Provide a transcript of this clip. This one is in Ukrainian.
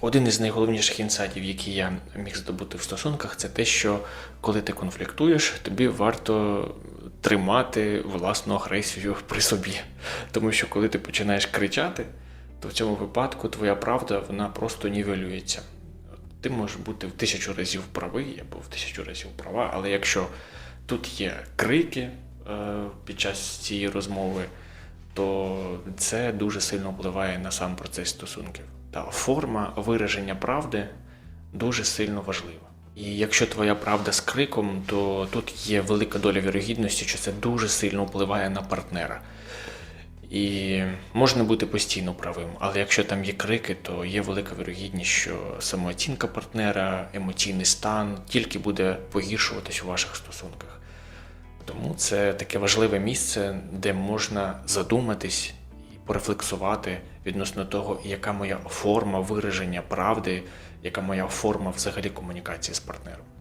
Один із найголовніших інсайтів, які я міг здобути в стосунках, це те, що коли ти конфліктуєш, тобі варто тримати власну агресію при собі. Тому що коли ти починаєш кричати, то в цьому випадку твоя правда вона просто нівелюється. Ти можеш бути в тисячу разів правий або в тисячу разів права, але якщо тут є крики е, під час цієї розмови, то це дуже сильно впливає на сам процес стосунків. Та форма вираження правди дуже сильно важлива. І якщо твоя правда з криком, то тут є велика доля вірогідності, що це дуже сильно впливає на партнера. І можна бути постійно правим, але якщо там є крики, то є велика вірогідність, що самооцінка партнера, емоційний стан тільки буде погіршуватись у ваших стосунках. Тому це таке важливе місце, де можна задуматись і порефлексувати відносно того, яка моя форма вираження правди, яка моя форма взагалі комунікації з партнером.